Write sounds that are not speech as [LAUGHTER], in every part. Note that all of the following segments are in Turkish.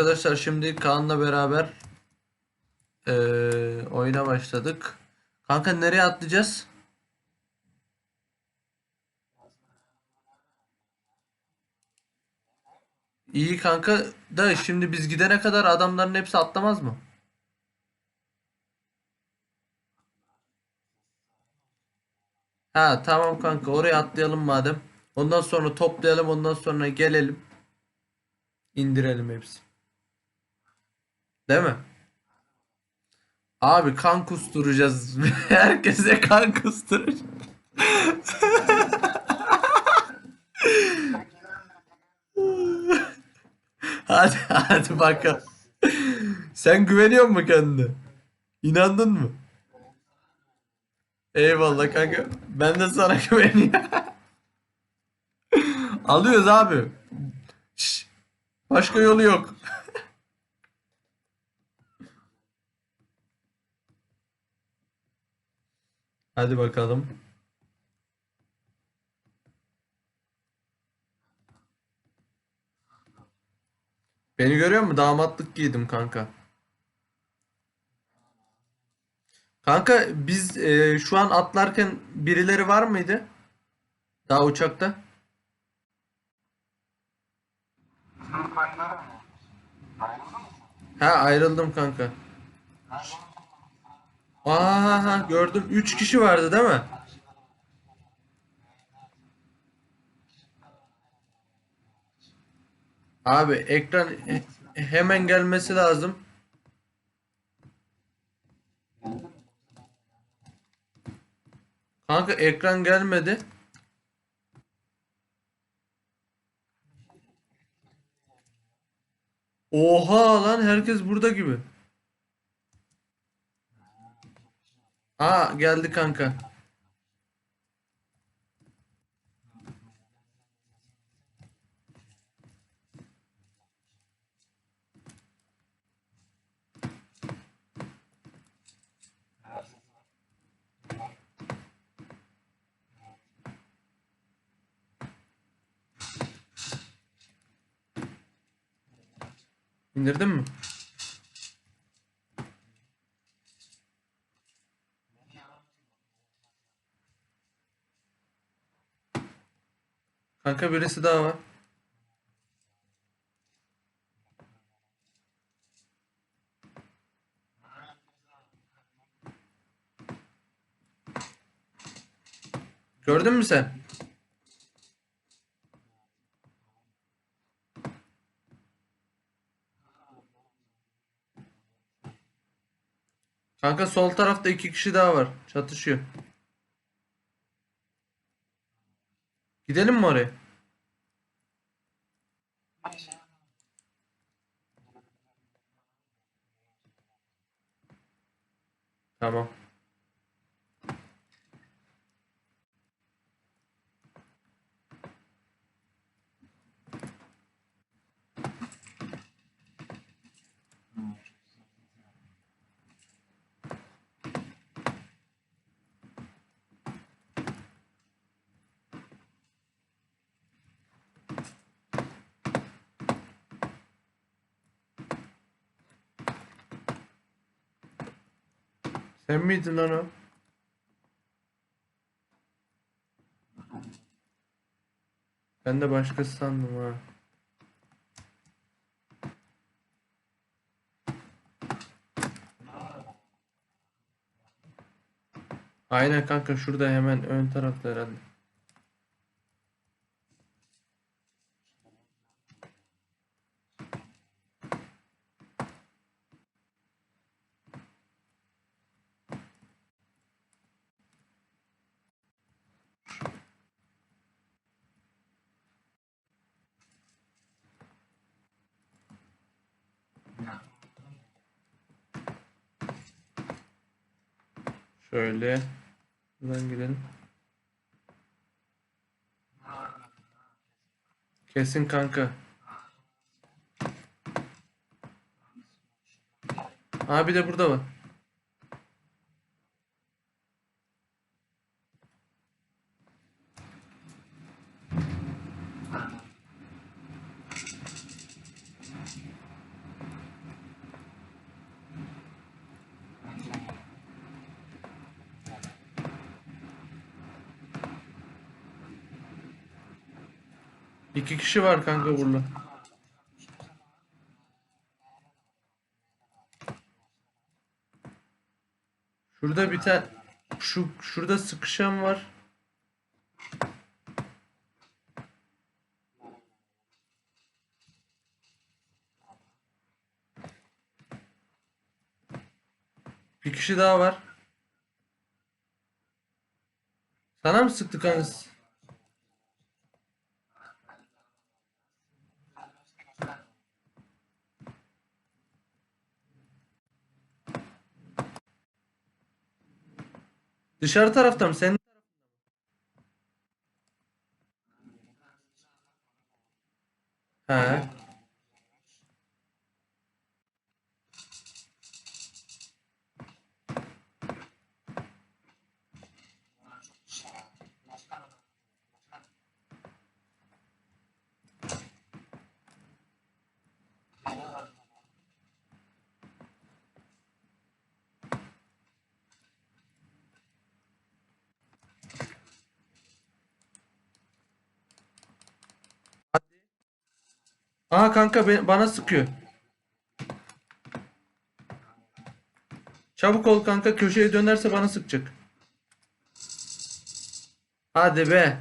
Arkadaşlar şimdi Kaan'la beraber eee, oyuna başladık. Kanka nereye atlayacağız? İyi kanka da şimdi biz gidene kadar adamların hepsi atlamaz mı? Ha tamam kanka oraya atlayalım madem. Ondan sonra toplayalım ondan sonra gelelim. indirelim hepsi. Değil mi? Abi kan kusturacağız. [LAUGHS] Herkese kan kusturacağız. [LAUGHS] Hadi hadi bakalım. Sen güveniyor musun kendine? İnandın mı? Eyvallah kanka. Ben de sana [LAUGHS] güveniyorum. Alıyoruz abi. Şş, Başka yolu yok. Hadi bakalım. Beni görüyor musun? Damatlık giydim kanka. Kanka biz e, şu an atlarken birileri var mıydı? Daha uçakta. Ha ayrıldım kanka. Aa gördüm. 3 kişi vardı değil mi? Abi ekran he- hemen gelmesi lazım. Kanka ekran gelmedi. Oha lan herkes burada gibi. Aa geldi kanka. İndirdin mi? Kanka birisi daha var. Gördün mü sen? Kanka sol tarafta iki kişi daha var. Çatışıyor. Gidelim mi oraya? Tamam. Sen miydin lan o? Ben de başkası sandım ha. Aynen kanka şurada hemen ön tarafta herhalde. Şöyle buradan gidelim. Kesin kanka. Abi de burada var. İki kişi var kanka burada. Şurada bir tane şu şurada sıkışan var. Bir kişi daha var. Sana mı sıktı kanka? Dışarı tarafta mı? Senin He. Aa kanka be- bana sıkıyor. Çabuk ol kanka köşeye dönerse bana sıkacak. Hadi be.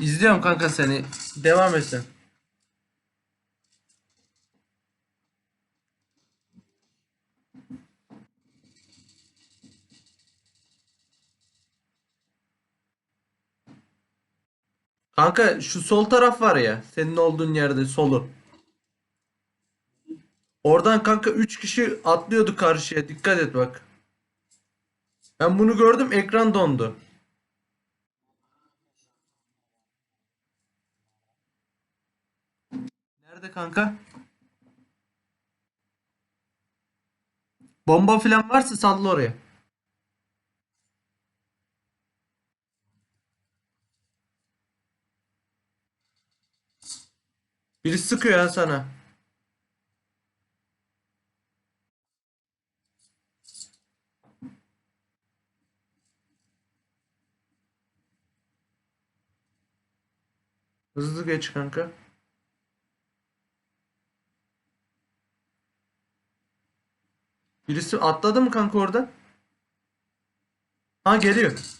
İzliyorum kanka seni. Devam et. Kanka şu sol taraf var ya senin olduğun yerde solu. Oradan kanka 3 kişi atlıyordu karşıya. Dikkat et bak. Ben bunu gördüm ekran dondu. Nerede kanka? Bomba falan varsa salla oraya. Biri sıkıyor ya sana. Hızlı geç kanka. Birisi atladı mı kanka orada? Ha geliyor.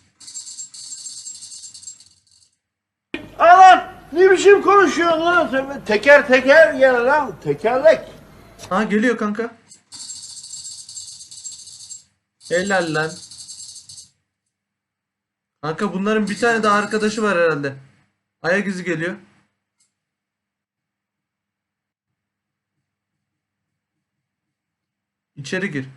Ne biçim konuşuyorsun lan sen? Teker teker gel lan tekerlek. Ha geliyor kanka. Helal lan. Kanka bunların bir tane daha arkadaşı var herhalde. Ayak izi geliyor. İçeri gir.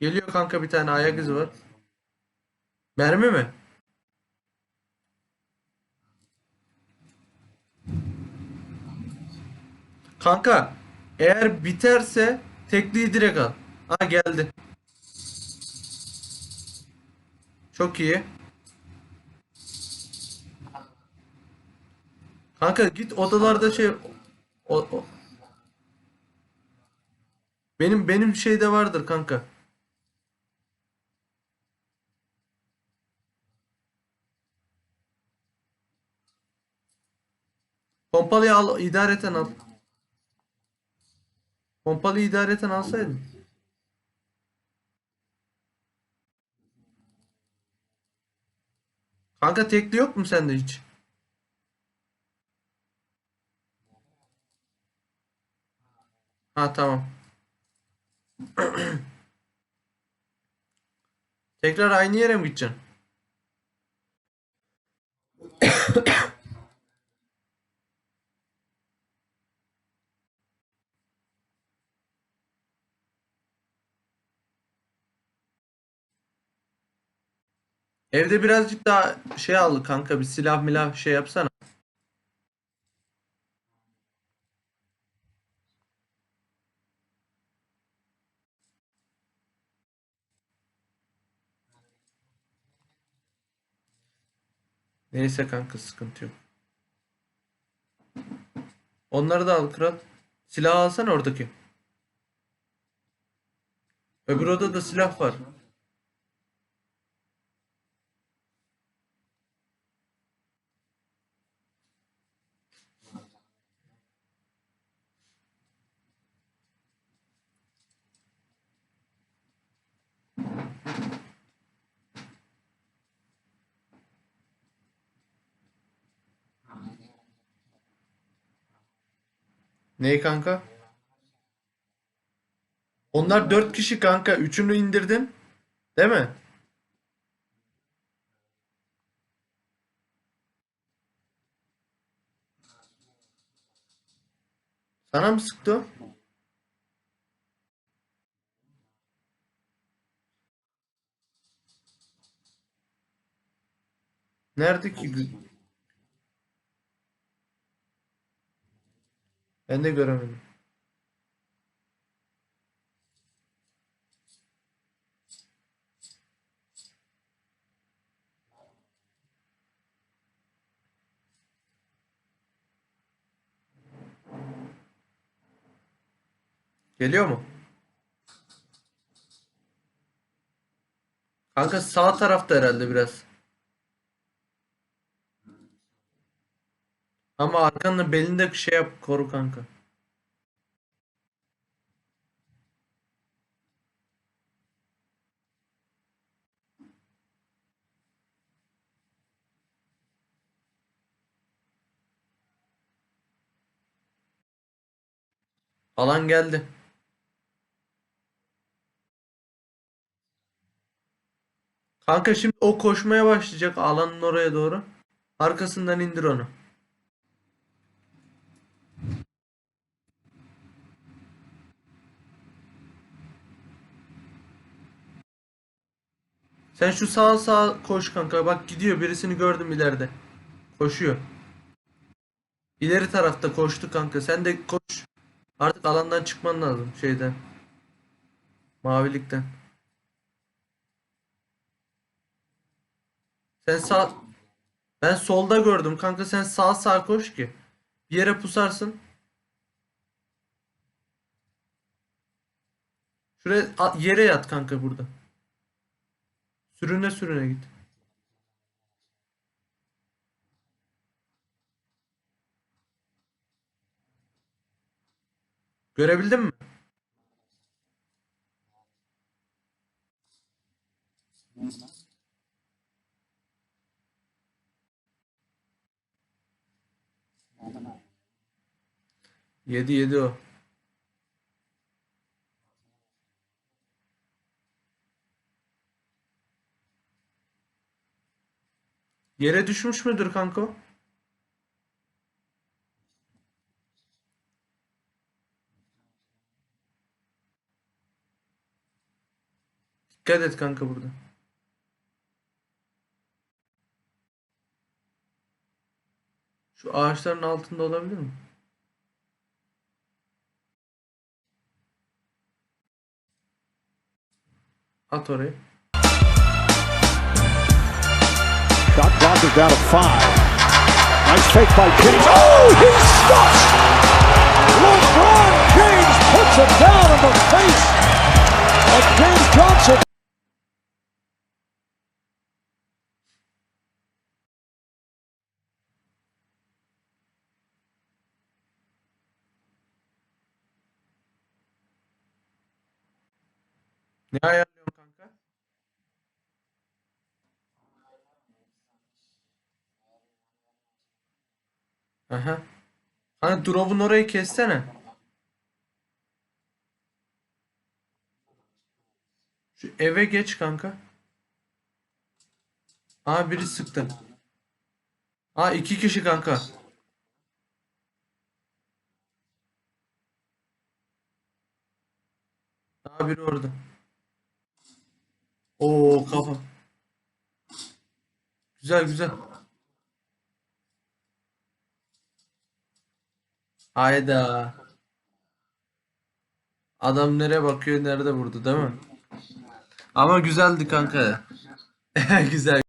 Geliyor kanka bir tane ayak izi var. Mermi mi? Kanka eğer biterse tekliği direkt al. Ha geldi. Çok iyi. Kanka git odalarda şey o, o- Benim benim şeyde vardır kanka. Pompalıyı al idareten al. Pompalıyı idareten alsaydın. Kanka tekli yok mu sende hiç? Ha tamam. Tekrar aynı yere mi gideceksin? [COUGHS] Evde birazcık daha şey al kanka bir silah milah şey yapsana. Neyse kanka sıkıntı yok. Onları da al kral. Silah alsana oradaki. Öbür odada silah var. Ney kanka? Onlar dört kişi kanka. Üçünü indirdim. Değil mi? Sana mı sıktı? Nerede ki? Ben de göremedim. Geliyor mu? Kanka sağ tarafta herhalde biraz. Ama arkanda belinde şey yap koru kanka. Alan geldi. Kanka şimdi o koşmaya başlayacak alanın oraya doğru. Arkasından indir onu. Sen şu sağa sağa koş kanka. Bak gidiyor. Birisini gördüm ileride. Koşuyor. İleri tarafta koştu kanka. Sen de koş. Artık alandan çıkman lazım şeyden. Mavilikten. Sen sağ Ben solda gördüm kanka sen sağ sağ koş ki bir yere pusarsın. Şuraya yere yat kanka burada. Sürüne sürüne git. Görebildin mi? Yedi yedi o. Yere düşmüş müdür kanka? o? Dikkat et kanka burada. Şu ağaçların altında olabilir mi? At orayı. Shot clock is down to five. Nice fake by James. Oh, he's stuffed! LeBron James puts him down in the face of James Johnson. Ne ayarlıyorsun Aha. Hani drop'un orayı kessene. Şu eve geç kanka. Aa biri sıktı. Aa iki kişi kanka. Aa biri orada. Oo kafa. Güzel güzel. Hayda. Adam nereye bakıyor nerede vurdu değil mi? Ama güzeldi kanka. [LAUGHS] Güzel.